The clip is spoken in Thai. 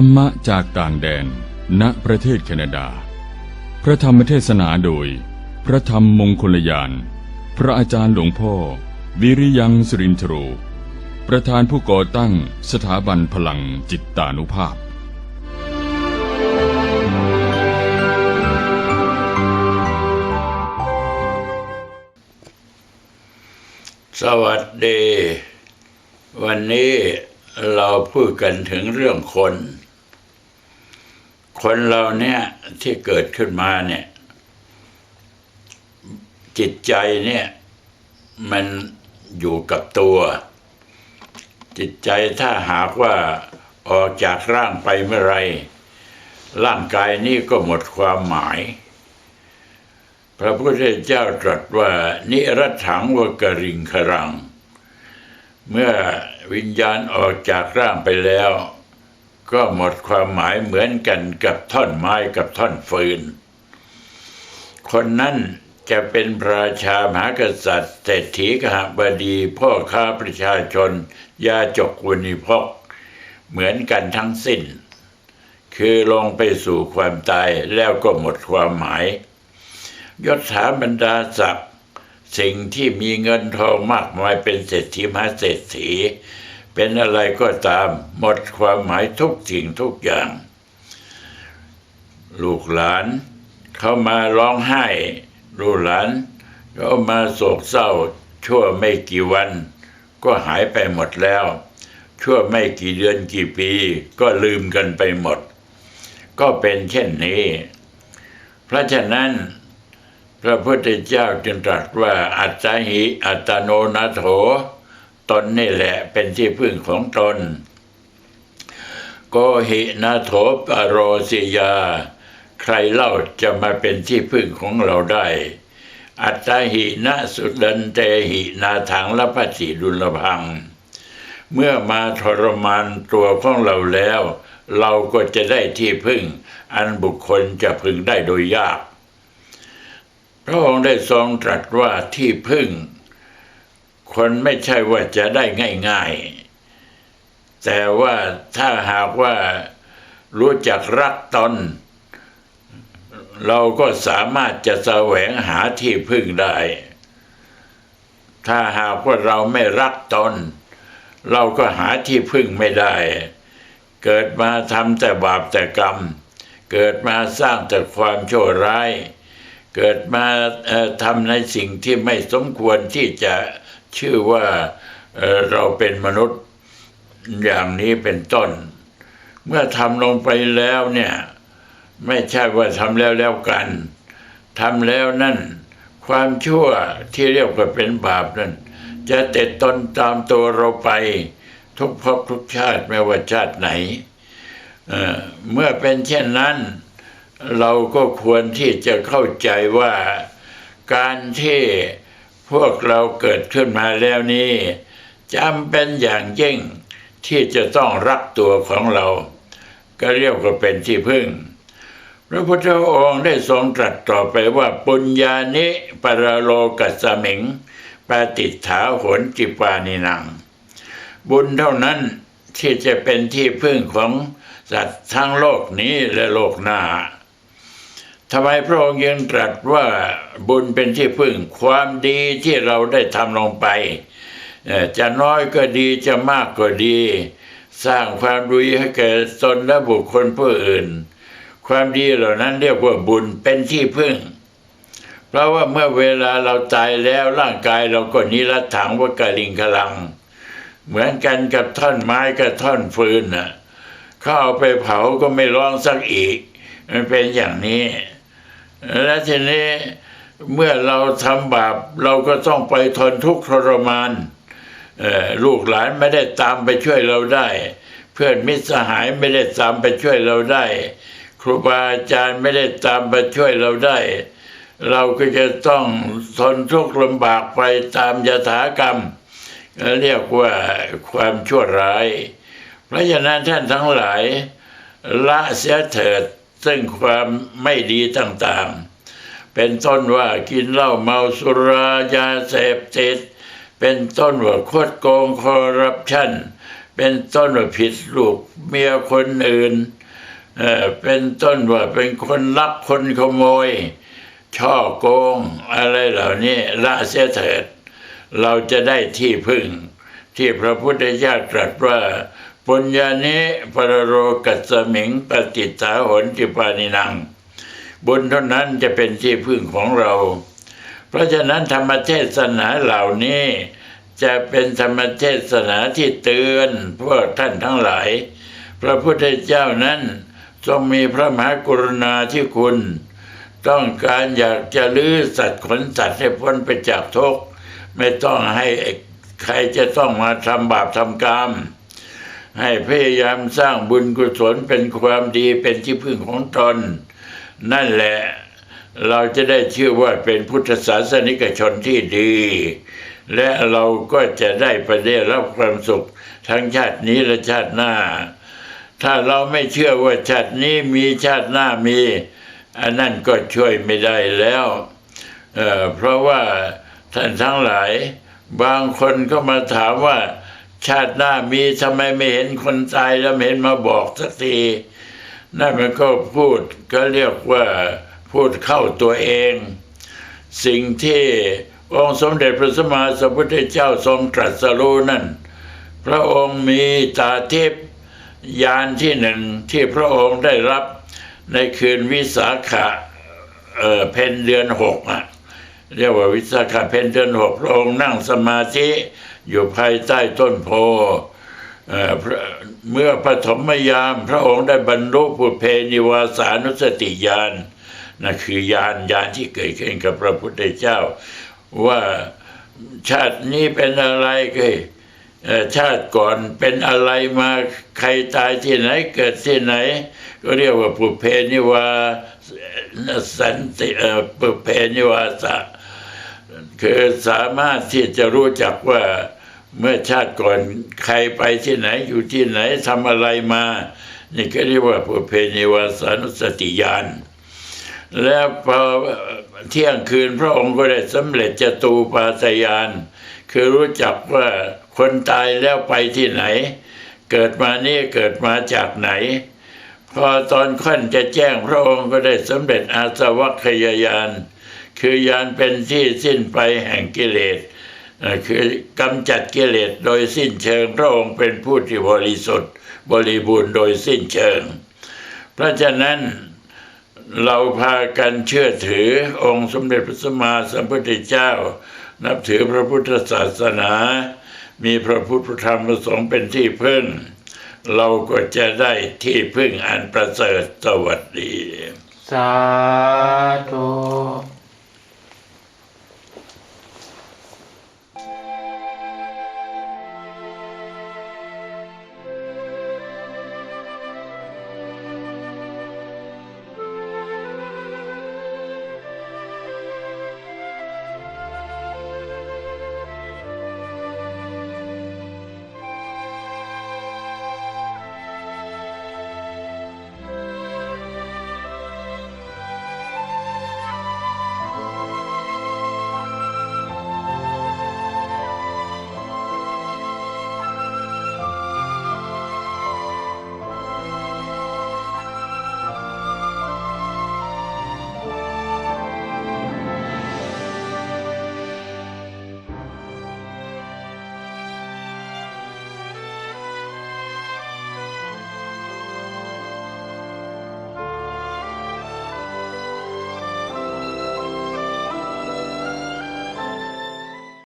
รรมะจากต่างแดน ณ ประเทศแคนาดา พระธรรมเทศนาโดย พระธรรมมงคลยาน พระอาจารย์หลวงพ่อ วิริยังสรินทโรประธานผู้ก่อตั้งสถาบันพลังจิตตานุภาพ สวัสดี วันนี้เราพูดกันถึงเรื่องคน คนเราเนี่ยที่เกิดขึ้นมาเนี่ย จิตใจเนี่ย มันอยู่กับตัว จิตใจถ้าหากว่าออกจากร่างไปเมื่อไร ร่างกายนี้ก็หมดความหมาย พระพุทธเจ้าตรัสว่า นิรัตถังวกริงครัง เมื่อวิญญาณออกจากร่างไปแล้ว ก็หมดความหมายเหมือนกันกับท่อนไม้กับท่อนฟืน คนนั้นจะเป็นพระราชามหากษัตริย์เศรษฐีกหบดี พ่อค้าประชาชน ยาจกวุนิพก เหมือนกันทั้งสิ้น คือลงไปสู่ความตายแล้วก็หมดความหมาย ยศถาบรรดาศักดิ์สิ่งที่มีเงินทองมากมายเป็นเศรษฐีมหาเศรษฐี เป็นอะไรก็ตามหมดความหมายทุกสิ่งทุกอย่าง ลูกหลานเข้ามาร้องไห้ ลูกหลานก็มาโศกเศร้า ชั่วไม่กี่วัน ก็หายไปหมดแล้ว ชั่วไม่กี่เดือนกี่ปี ก็ลืมกันไปหมด ก็เป็นเช่นนี้ เพราะฉะนั้น พระพุทธเจ้าจึงตรัสว่าอัตตหิอัตโนนาโถ ตนนี่แหละเป็นที่พึ่งของตน โกหินาโถปโรสิยา ใครเล่าจะมาเป็นที่พึ่งของเราได้ อัตตหินะสุดันเตหินาถังละพัสสิดุลพัง เมื่อมาทรมานตัวของเราแล้ว เราก็จะได้ที่พึ่ง อันบุคคลจะพึงได้โดยยาก พระองค์ได้ทรงตรัสว่าที่พึ่ง คนไม่ใช่ว่าจะได้ง่ายๆ แต่ว่าถ้าหากว่ารู้จักรักตน เราก็สามารถจะแสวงหาที่พึ่งได้ ถ้าหากว่าเราไม่รักตน เราก็หาที่พึ่งไม่ได้ เกิดมาทำแต่บาปแต่กรรม เกิดมาสร้างแต่ความชั่วร้าย เกิดมาทำในสิ่งที่ไม่สมควรที่จะ ชื่อว่าเเราเป็นมนุษย์อย่างนี้เป็นต้น เมื่อทำลงไปแล้วเนี่ย ไม่ใช่ว่าทำแล้วแล้วกันทำแล้วนั่น ความชั่วที่เรียกว่าเป็นบาปนั่น จะติดตนตามตัวเราไป ทุกภพทุกชาติไม่ว่าชาติไหนเเมื่อเป็นเช่นนั้น เราก็ควรที่จะเข้าใจว่าการที่ พวกเราเกิดขึ้นมาแล้วนี้จำเป็นอย่างยิ่งที่จะต้องรักตัวของเรา ก็เรียกว่าเป็นที่พึ่ง พระพุทธองค์ได้ทรงตรัสต่อไปว่าปุญญานิปรโลกัสสมิงปาติถาหนจิปานินัง บุญเท่านั้นที่จะเป็นที่พึ่งของสัตว์ทั้งโลกนี้และโลกหน้า ทำไมพระองค์ยังตรัสว่าบุญเป็นที่พึ่งความดีที่เราได้ทำลงไป จะน้อยก็ดีจะมากก็ดี สร้างความดีให้แก่ตนและบุคคลผู้อื่น ความดีเหล่านั้นเรียกว่าบุญเป็นที่พึ่ง เพราะว่าเมื่อเวลาเราตายแล้วร่างกายเราก็นิรัตถังว่ากลิงกลัง เหมือนกันกับท่อนไม้กับท่อนฟืนน่ะเขาเอาไปเผาก็ไม่ร้องสักอีก มันเป็นอย่างนี้ และทีนี้เมื่อเราทำบาปเราก็ต้องไปทนทุกข์ทรมานลูกหลานไม่ได้ตามไปช่วยเราได้ เพื่อนมิตรสหายไม่ได้ตามไปช่วยเราได้ ครูบาอาจารย์ไม่ได้ตามไปช่วยเราได้ เราก็จะต้องทนทุกข์ลำบากไปตามยถากรรม เรียกว่าความชั่วร้าย เพราะฉะนั้นท่านทั้งหลายละเสียเถิด ซึ่งความไม่ดีต่างๆ เป็นต้นว่ากินเหล้าเมาสุรายาเสพติด เป็นต้นว่าโคดโกงคอร์รัปชันเป็นต้นว่าผิดลูกเมียคนอื่นเอ่อเป็นต้นว่าเป็นคนลักคนขโมย ช่อโกงอะไรเหล่านี้ละเสียเถิด เราจะได้ที่พึ่ง ที่พระพุทธเจ้าตรัสว่า ปุญญานิปรโรกัสมิงปฏิสาหนติปานินัง บุญเท่านั้นจะเป็นที่พึ่งของเรา เพราะฉะนั้นธรรมเทศนาเหล่านี้ จะเป็นธรรมเทศนาที่เตือนพวกท่านทั้งหลาย พระพุทธเจ้านั้นทรงมีพระมหากรุณาธิคุณ ต้องการอยากจะลื้อสัตว์ขนสัตว์ให้พ้นไปจากทุกข์ไม่ต้องให้ใครจะต้องมาทำบาปทำกรรม ให้พยายามสร้างบุญกุศลเป็นความดีเป็นที่พึ่งของตน นั่นแหละเราจะได้ชื่อว่าเป็นพุทธศาสนิกชนที่ดี และเราก็จะได้ไปได้รับความสุขทั้งชาตินี้และชาติหน้า ถ้าเราไม่เชื่อว่าชาตินี้มีชาติหน้ามี อันนั้นก็ช่วยไม่ได้แล้วเออเพราะว่าท่านทั้งหลาย บางคนก็มาถามว่า ชาติหน้ามีทำไมไม่เห็นคนตายแล้วเห็นมาบอกสักทีนั่นมันก็พูดก็เรียกว่าพูดเข้าตัวเอง สิ่งที่องค์สมเด็จพระสัมมาสัมพุทธเจ้าทรงตรัสรู้นั่น พระองค์มีตาทิพยานที่หนึ่งที่พระองค์ได้รับในคืนวิสาขะเอ่อเพนเดือนหกอะ เรียกว่าวิสาขเพนเดือนหกพระองค์นั่งสมาธิอยู่ภายใต้ต้นโพเอ่อพระเมื่อปฐมยามพระองค์ได้บรรลุปุเพนิวาสานุสติญาณนั่นคือยานยานที่เกิดขึ้นกับพระพุทธเจ้า ว่าชาตินี้เป็นอะไรกยเอ่อชาติก่อนเป็นอะไรมาใครตายที่ไหนเกิดที่ไหน ก็เรียกว่าปุเพนิวาสันติปุเพนิวาสะ คือสามารถที่จะรู้จักว่าเมื่อชาติก่อนใครไปที่ไหนอยู่ที่ไหนทำอะไรมา นี่ก็เรียกว่าปุเพนิวาสานุสติญาณแล้วพอเที่ยงคืนพระองค์ก็ได้สำเร็จจตูปาตยาน คือรู้จักว่าคนตายแล้วไปที่ไหน เกิดมานี่เกิดมาจากไหน พอตอนขั้นจะแจ้งพระองค์ก็ได้สำเร็จอาสวัคยายาน คือยานเป็นที่สิ้นไปแห่งกิเลสเอ่อคือกำจัดกิเลสโดยสิ้นเชิงพระองค์เป็นผู้ที่บริสุทธิ์ บริบูรณ์โดยสิ้นเชิง เพราะฉะนั้นเราพากันเชื่อถือองค์สมเด็จพระสัมมาสัมพุทธเจ้า นับถือพระพุทธศาสนา มีพระพุทธธรรมพระสงฆ์เป็นที่พึ่ง เราก็จะได้ที่พึ่งอันประเสริฐสวัสดี สาธุ